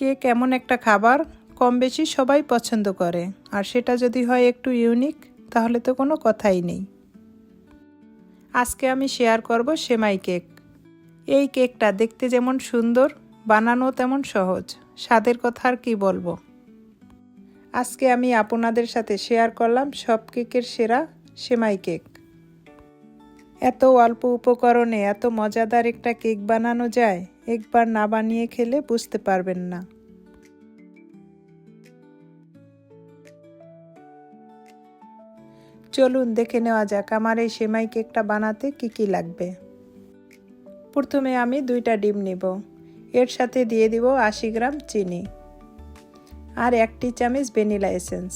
Cake এমন একটা খাবার কম বেশি সবাই পছন্দ করে। আর সেটা যদি হয় একটু ইউনিক তাহলে তো কোনো কথাই নেই। আজকে আমি শেয়ার করব সেমাই কেক। এই কেকটা দেখতে যেমন সুন্দর বানানো তেমন সহজ। স্বাদের কথা আর কি বলব? আজকে আমি আপনাদের সাথে শেয়ার করলাম সব কেকের সেরা সেমাই কেক। এত অল্প উপকরণে এত মজাদার একটা কেক বানানো যায়, একবার না বানিয়ে খেলে বুঝতে পারবেন না। চলুন দেখে নেওয়া যাক আমার এই সেমাই কেকটা বানাতে কি কি লাগবে। প্রথমে আমি দুইটা ডিম নিব। এর সাথে দিয়ে দিব আশি গ্রাম চিনি আর একটি চামচ ভ্যানিলা এসেন্স।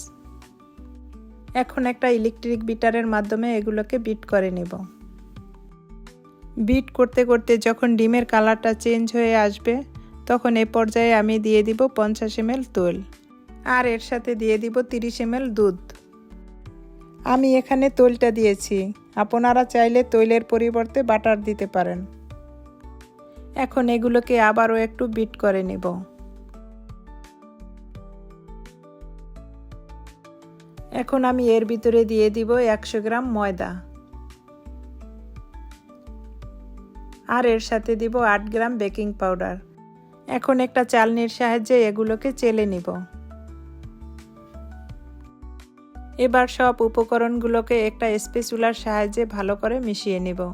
এখন একটা ইলেকট্রিক বিটারের মাধ্যমে এগুলোকে বিট করে নেব। বিট করতে করতে যখন ডিমের কালারটা চেঞ্জ হয়ে আসবে, তখন এ পর্যায়ে আমি দিয়ে দিব পঞ্চাশ এমএল তৈল আর এর সাথে দিয়ে দিব তিরিশ এমএল দুধ। আমি এখানে তৈলটা দিয়েছি। আপনারা চাইলে তৈলের পরিবর্তে বাটার দিতে পারেন। এখন এগুলোকে আবারও একটু বিট করে নেব। এখন আমি এর ভিতরে দিয়ে দিব একশো গ্রাম ময়দা। আর এর সাথে দিব আট গ্রাম বেকিং পাউডার। এখন একটা চালনির সাহায্যে এগুলোকে চেলে নিব। এবার সব উপকরণগুলোকে একটা স্পেচুলার সাহায্যে ভালো করে মিশিয়ে নিব।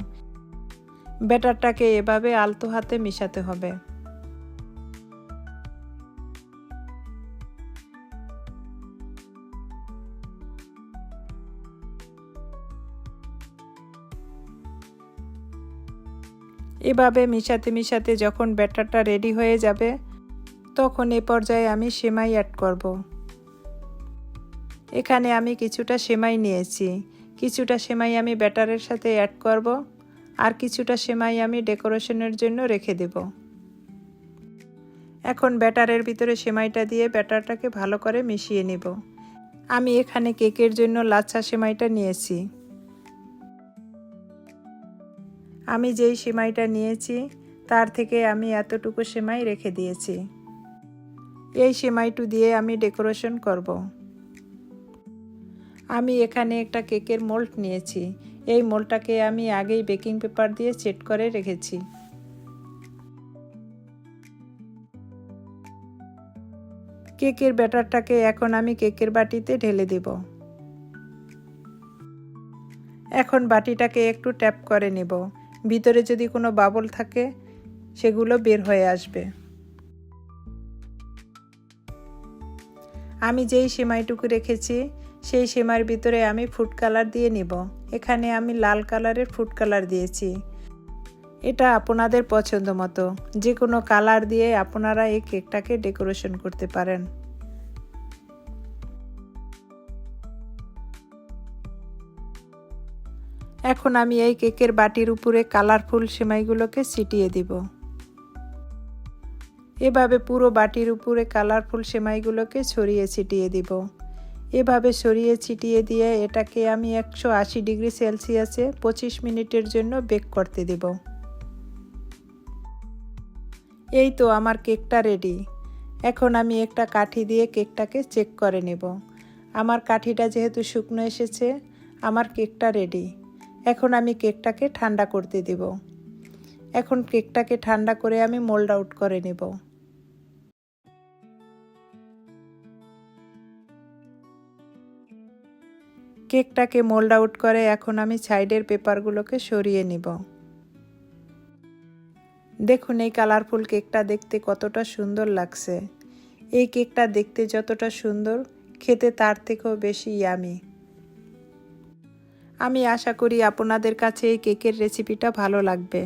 ব্যাটারটাকে এভাবে আলতো হাতে মিশাতে হবে। এভাবে মিশাতে মিশাতে যখন ব্যাটারটা রেডি হয়ে যাবে, তখন এ পর্যায়ে আমি সেমাই অ্যাড করব। এখানে আমি কিছুটা সেমাই নিয়েছি। কিছুটা সেমাই আমি ব্যাটারের সাথে অ্যাড করব আর কিছুটা সেমাই আমি ডেকোরেশনের জন্য রেখে দেব। এখন ব্যাটারের ভিতরে সেমাইটা দিয়ে ব্যাটারটাকে ভালো করে মিশিয়ে নিব। আমি এখানে কেকের জন্য লাচ্ছা সেমাইটা নিয়েছি। আমি যেই সেমাইটা নিয়েছি, তার থেকে আমি এতটুকু সেমাই রেখে দিয়েছি। এই সেমাইটু দিয়ে আমি ডেকোরেশন করব। আমি এখানে একটা কেকের মোল্ড নিয়েছি। এই মোলটাকে আমি আগেই বেকিং পেপার দিয়ে সেট করে রেখেছি। কেকের ব্যাটারটাকে এখন আমি কেকের বাটিতে ঢেলে দেব। এখন বাটিটাকে একটু ট্যাপ করে নেব। ভিতরে যদি কোনো বাবল থাকে, সেগুলো বের হয়ে আসবে। আমি যেই সেমাইটুকু রেখেছি, সেই সেমাইয়ের ভিতরে আমি ফুড কালার দিয়ে নিব। এখানে আমি লাল কালারের ফুড কালার দিয়েছি। এটা আপনাদের পছন্দ মতো। যে কোনো কালার দিয়ে আপনারা এই কেকটাকে ডেকোরেশন করতে পারেন। এখন আমি এই কেকের বাটির উপরে কালারফুল সেমাইগুলোকে ছিটিয়ে দিব। এভাবে পুরো বাটির উপরে কালারফুল সেমাইগুলোকে ছড়িয়ে ছিটিয়ে দিব। এভাবে সরিয়ে ছিটিয়ে দিয়ে এটাকে আমি একশো আশি ডিগ্রি সেলসিয়াসে পঁচিশ মিনিটের জন্য বেক করতে দেব। এই তো আমার কেকটা রেডি। এখন আমি একটা কাঠি দিয়ে কেকটাকে চেক করে নেব। আমার কাঠিটা যেহেতু শুকনো এসেছে, আমার কেকটা রেডি। এখন আমি কেকটাকে ঠান্ডা করতে দেব। এখন কেকটাকে ঠান্ডা করে আমি মোল্ড আউট করে নেব। কেকটাকে মোল্ড আউট করে এখন আমি সাইডের পেপারগুলোকে সরিয়ে নিব। দেখুন, এই কালারফুল কেকটা দেখতে কতটা সুন্দর লাগছে। এই কেকটা দেখতে যতটা সুন্দর, খেতে তার থেকেও বেশি ইয়ামি আমি আশা করি আপনাদের কাছে এই কেকের রেসিপিটা ভালো লাগবে।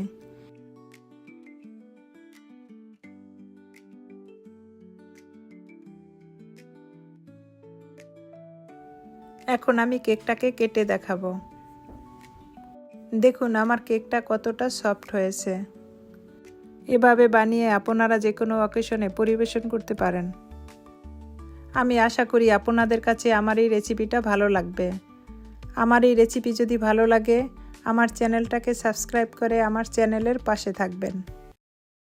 এখন আমি কেকটাকে কেটে দেখাবো। দেখুন, আমার কেকটা কতটা সফট হয়েছে। এভাবে বানিয়ে আপনারা যে কোনো অকেশনে পরিবেশন করতে পারেন। আমি আশা করি আপনাদের কাছে আমার এই রেসিপিটা ভালো লাগবে। আমার এই রেসিপি যদি ভালো লাগে আমার চ্যানেলটাকে সাবস্ক্রাইব করে আমার চ্যানেলের পাশে থাকবেন।